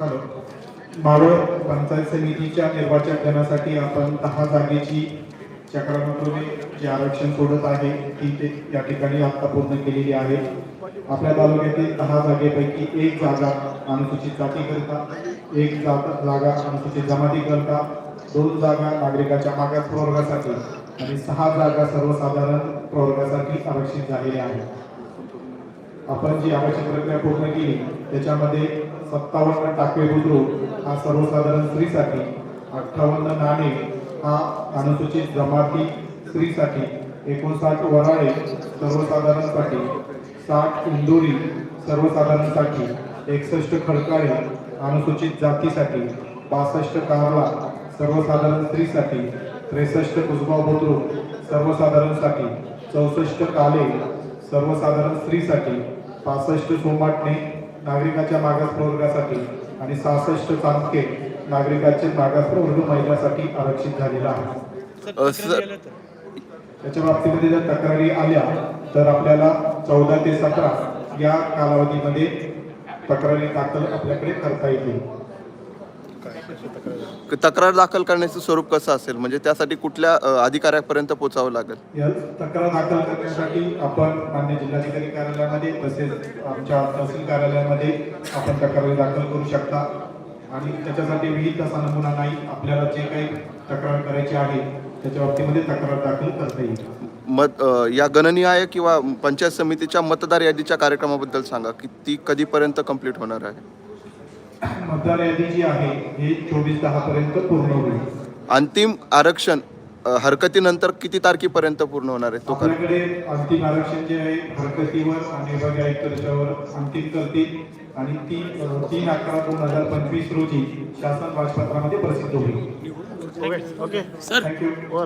Hello. Maval panchayat समितीच्या निर्वाचनासाठी आपण दहा जागेची चक्रामध्ये जे आरक्षण सोडत आहे ती ते या ठिकाणी आता पूर्ण केलेली आहे आपल्या तालुक्यातील दहा जागेपैकी एक जागा अनुसूचित जातीकरिता एक जागा जागा जमाती जमातीकरिता दोन जागा नागरिकाच्या मागास प्रवर्गासाठी आणि सहा जागा सर्वसाधारण प्रवर्गासाठी आरक्षित झालेल्या आहेत आपण जी आवश्यक प्रक्रिया पूर्ण केली त्याच्यामध्ये सत्तावन्न टाके बुद्रुक हा सर्वसाधारण स्त्रीसाठी अठ्ठावन्न नाणे हा अनुसूचित जमाती स्त्रीसाठी एकोणसाठ वराळे सर्वसाधारणसाठी साठ इंदोरी सर्वसाधारणसाठी एकसष्ट खडकाळे अनुसूचित जातीसाठी बासष्ट कारला सर्वसाधारण स्त्रीसाठी त्रेसष्ट कुसगाव बुद्रुक सर्वसाधारणसाठी चौसष्ट काले सर्वसाधारण स्त्रीसाठी पासष्ट सोमाटणे नागरिकाच्या मागास प्रवर्गासाठी आणि सहासष्ट चांदके नागरिकाचे मागास प्रवर्ग महिलासाठी आरक्षित झालेला आहे. त्याच्या बाबतीमध्ये जर तक्रारी आल्या तर आपल्याला चौदा ते सतरा या कालावधीमध्ये तक्रारी दाखल आपल्याकडे करता येतील. तक्रार दाखल करण्याचं स्वरूप कसं असेल? म्हणजे त्यासाठी कुठल्या अधिकाऱ्यापर्यंत पोचावं लागेल? तक्रार दाखल करण्यासाठी आपण मान्य जिल्हाधिकारी कार्यालयामध्ये तसेच आमच्या तहसील कार्यालयामध्ये आपण तक्रारी दाखल करू शकता. आणि त्याच्यासाठी विहित असा नमुना नाही आपल्याला जे काही तक्रार करायची आहे त्याच्या बाबतीमध्ये तक्रार दाखल करता येईल. मत या गणनीय किंवा पंचायत समितीच्या मतदार यादीच्या कार्यक्रमाबद्दल सांगा की ती कधीपर्यंत कंप्लीट होणार आहे? मतदार यादी जी आहे हे चोवीस दहा पर्यंत पूर्ण होईल. अंतिम आरक्षण अ, हरकतीनंतर किती तारखेपर्यंत पूर्ण होणार आहे? तो कर आपल्याकडे अंतिम आरक्षण जे आहे हरकतीवर आणि विभागीय अंतिम करतील आणि ती अ, तीन अकरा दोन हजार पंचवीस रोजी शासन राजपत्रामध्ये प्रसिद्ध होईल. Okay sir thank you